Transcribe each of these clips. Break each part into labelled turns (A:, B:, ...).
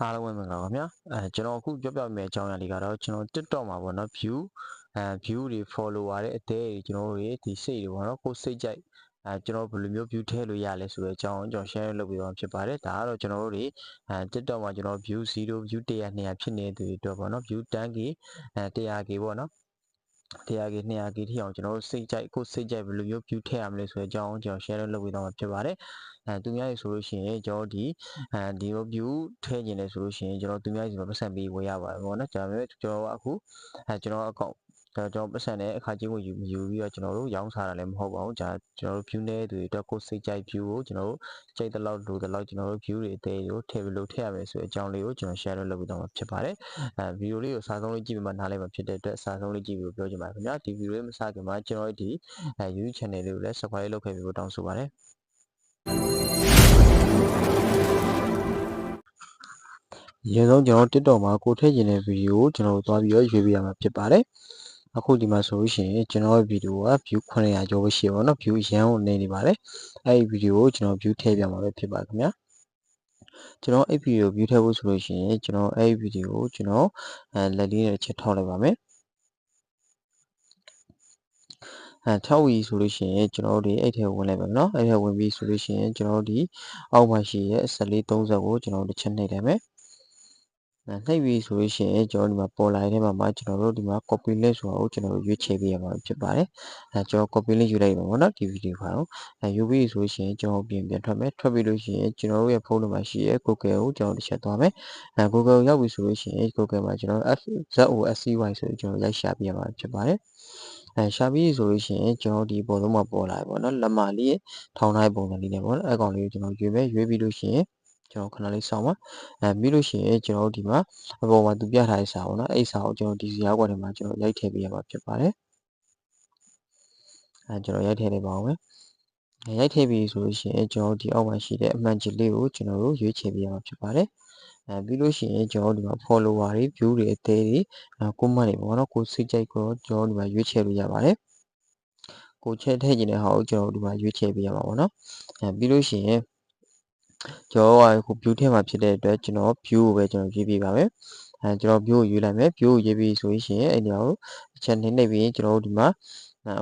A: အားလုံးပဲမင်္ဂလာပါခင်ဗျာအဲကျွန်တော်အခုပြောပြမယ့်အကြောင်းအရာလေးကတော့ကျွန်တော် TikTok မှာပေါ့နော် view အဲ view တွေ follower တွေအသေးတွေကျွန်တော်တို့တွေဒီစိတ်တွေပေါ့နော်ကိုယ်စိတ်ကြိုက်အဲကျွန်တော်ဘယ်လိုမျိုး view ထည့်လို့ရလဲဆိုတဲ့အကြောင်းကိုကျွန်တော် share လုပ်ပေးသွားမှာဖြစ်ပါတယ်ဒါကတော့ကျွန်တော်တို့တွေအဲ TikTok မှာကျွန်တော် view 0 view 100 200ဖြစ်နေတဲ့သူတွေအတွက်ပေါ့နော် view 10k အဲ 100k ပေါ့နော် 100k 200k ထိအောင်ကျွန်တော်တို့စိတ်ကြိုက်ကိုယ်စိတ်ကြိုက်ဘယ်လိုမျိုး view ထည့်ရမလဲဆိုတဲ့အကြောင်းကိုကျွန်တော် share လုပ်ပေးသွားမှာဖြစ်ပါတယ်အဲသူများရေဆိုလို့ရှိရင်ကျွန်တော်ဒီအဲဒီလို view ထည့်ခြင်းလဲဆိုလို့ရှိရင်ကျွန်တော်သူများရေပတ်စံပေးဝယ်ရပါတယ်ပေါ့နော်ဒါပေမဲ့ကျွန်တော်အခုအဲကျွန်တော်အကောင့် ကျွန်တော်ပတ်စံနဲ့အခါချင်းကိုယူယူပြီးတော့ကျွန်တော်တို့ရောင်းစားတာလည်းမဟုတ်ပါဘူးဒါကျွန်တော်တို့ view နဲ့တွေအတွက်ကိုယ်စိတ်ကြိုက် view ကိုကျွန်တော်တို့ကြိုက်တဲ့လောက်လိုတဲ့လောက်ကျွန်တော်တို့ view တွေအသေးတွေကိုထည့်ပြီးလို့ထည့်ရမယ်ဆိုတဲ့အကြောင်းလေးကိုကျွန်တော် share လုပ်ပေးသွားမှာဖြစ်ပါတယ်အဲဗီဒီယိုလေးကိုစာဆုံးလေးကြည့်ပြီးမှနားလည်မှာဖြစ်တဲ့အတွက်စာဆုံးလေးကြည့်ပြီးပြောချင်ပါတယ်ခင်ဗျာဒီဗီဒီယိုလေးမစခင်မှာကျွန်တော်တို့ဒီအဲ YouTube channel လေးကိုလည်း subscribe လုပ်ခဲ့ပြီးတော့တောင်းဆိုပါတယ်ရေဆုံးကျွန်တော် TikTok မှာကိုထည့်ခြင်းတဲ့ဗီဒီယိုကိုကျွန်တော်တို့သွားပြီးတော့ရွေးပြရမှာဖြစ်ပါတယ် အခုဒီမှာဆိုလို့ရှိရင်ကျွန်တော်ရဲ့ဗီဒီယိုက view 900ကျော်ပဲရှိပါတော့ view ရမ်းကိုနေနေပါတယ်အဲ့ဒီဗီဒီယိုကိုကျွန်တော် view ထည့်ပြမှာပဲဖြစ်ပါခင်ဗျာကျွန်တော်အဲ့ဗီဒီယို view ထည့်ဖို့ဆိုလို့ရှိရင်ကျွန်တော်အဲ့ဗီဒီယိုကိုကျွန်တော်အဲလက်လေးနဲ့ချက်ထောက်လိုက်ပါမယ်အဲထောက်ဝီဆိုလို့ရှိရင်ကျွန်တော်တို့ဒီအဲ့ထဲဝင်လိုက်ပါမယ်เนาะအဲ့ထဲဝင်ပြီးဆိုလို့ရှိရင်ကျွန်တော်တို့ဒီအောက်မှာရှိရဲ့1430ကိုကျွန်တော်တို့တစ်ချက်နှိပ်လိုက်မယ် နှိပ်ပြီးဆိုလို့ရှိရင်ကျွန်တော်ဒီမှာပေါ်လာတဲ့မှာမှာကျွန်တော်တို့ဒီမှာ copy link ဆိုတာကိုကျွန်တော်တို့ရွေးချယ်ပေးရမှာဖြစ်ပါတယ်။အဲကျွန်တော် copy link ယူလိုက်ပါဘောနော်ဒီဗီဒီယိုကတော့အဲယူပြီးဆိုလို့ရှိရင်ကျွန်တော်ပြင်ပြန်ထွက်မယ်ထွက်ပြီးလို့ရှိရင်ကျွန်တော်တို့ရဲ့ဖုန်းနံပါတ်ရှိရဲ့ Google ကိုကျွန်တော်တစ်ချက်သွားမယ်။အဲ Google ရောက်ပြီဆိုလို့ရှိရင် Google မှာကျွန်တော် ZOSCY ဆိုပြီးကျွန်တော်ရိုက်ရှာပေးရမှာဖြစ်ပါတယ်။အဲရှာပြီးဆိုလို့ရှိရင်ကျွန်တော်ဒီပုံစံမှာပေါ်လာပြီပေါ့နော်လက်မလေးထောင်ထားပုံစံလေးနဲ့ပေါ့နော်အဲကောင်လေးကိုကျွန်တော်ရွေးမယ်ရွေးပြီးလို့ရှိရင် ကျွန်တော်ခဏလေးစောင့်ပါအဲပြီးလို့ရှိရင်ကျွန်တော်ဒီမှာအပေါ်မှာသူပြထားတဲ့စာပေါ့နော်အဲ့စာကိုကျွန်တော်ဒီဇာတ်ကွက်ထဲမှာကျွန်တော်ရိုက်ထည့်ပေးရမှာဖြစ်ပါတယ်အဲကျွန်တော်ရိုက်ထည့်နေပါအောင်မယ်ရိုက်ထည့်ပြီးဆိုလို့ရှိရင်ကျွန်တော်ဒီအောက်မှာရှိတဲ့အမှန်ကြီးလေးကိုကျွန်တော်တို့ရွေးချယ်ပေးရမှာဖြစ်ပါတယ်အဲပြီးလို့ရှိရင်ကျွန်တော်ဒီမှာ follower တွေ view တွေအသေးတွေအဲ comment တွေပေါ့နော်ကိုစိတ်ကြိုက်ကိုကျွန်တော်ဒီမှာရွေးချယ်လို့ရပါတယ်ကိုချက်ထည့်ခြင်းတဲ့ဟာကိုကျွန်တော်ဒီမှာရွေးချယ်ပေးရမှာပေါ့နော်အဲပြီးလို့ရှိရင် ကျွန်တော်ကခု view ထဲမှာဖြစ်တဲ့အတွက်ကျွန်တော် view ကိုပဲကျွန်တော်ရွေးပေးပါမယ်အဲကျွန်တော် view ကိုရွေးလိုက်မယ် view ကိုရွေးပြီးဆိုရင်အဲ့ဒီအောင်အချက်နှိမ့်နှိပ်ပြီးကျွန်တော်တို့ဒီမှာ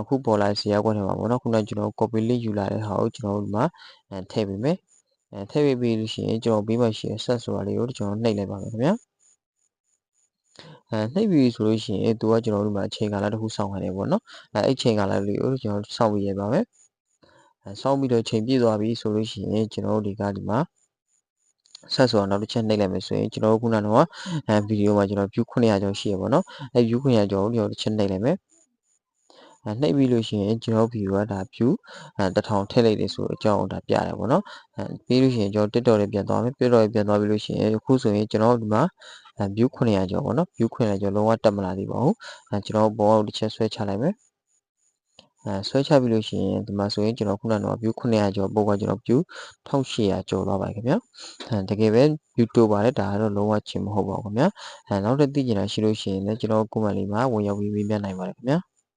A: အခုပေါ်လာဇာတ်ကွက်ထဲမှာပေါ့နော်ခုနကကျွန်တော် copy link ယူလာတဲ့ဟာကိုကျွန်တော်တို့ဒီမှာထည့်ပေးမယ်အဲထည့်ပေးပြီးလို့ရှိရင်ကျွန်တော်ပြီးမှရှိရ set ဆိုတာလေးကိုကျွန်တော်နှိပ်လိုက်ပါမယ်ခင်ဗျာအဲနှိပ်ပြီးဆိုလို့ရှိရင်သူကကျွန်တော်တို့မှာအချိန်ကာလတစ်ခုစောင့်ရတယ်ပေါ့နော်အဲအဲ့ချိန်ကာလလေးကိုကျွန်တော်စောင့်ပြီးရပါမယ်အဲ စောင့်ပြီးတော့ချိန်ပြည့်သွားပြီဆိုလို့ရှိရင်ကျွန်တော်တို့ဒီကဒီမှာဆက်ဆိုတော့နောက်တစ်ချက်နှိပ်လိုက်မယ်ဆိုရင်ကျွန်တော်တို့ခုနကတော့အဲဗီဒီယိုမှာကျွန်တော် view 900ကျော်ရှိရပါတော့အဲ view 900ကျော်ကိုကျွန်တော်တစ်ချက်နှိပ်လိုက်မယ်အဲနှိပ်ပြီးလို့ရှိရင်ကျွန်တော် view ကဒါ view အဲတထောင်ထည့်လိုက်တယ်ဆိုအကြောင်းဒါပြရတယ်ပေါ့နော်အဲပြီးလို့ရှိရင်ကျွန်တော် TikTok လေးပြန်သွားမယ် TikTok လေးပြန်သွားပြီးလို့ရှိရင်အခုဆိုရင်ကျွန်တော်ဒီမှာအဲ view 900ကျော်ပေါ့နော် view 900ကျော်လုံးဝတက်မလာသေးပါဘူးအဲကျွန်တော်ဘောတစ်ချက်ဆွဲချလိုက်မယ် အဲဆွဲချပြီးလို့ရှိရင်ဒီမှာဆိုရင်ကျွန်တော်ခုနကတော့ view 900ကျော်ပို့ကကျွန်တော် view 1800ကျော်သွားပါခင်ဗျာအဲတကယ်ပဲ view တိုးပါတယ်ဒါကတော့လုံးဝချင်းမဟုတ်ပါဘူးခင်ဗျာအဲနောက်တစ်သိချင်တာရှိလို့ရှိရင်လည်းကျွန်တော် comment လေးမှာဝင်ရောက်ပြီးမေးမြန်းနိုင်ပါတယ်ခင်ဗျာ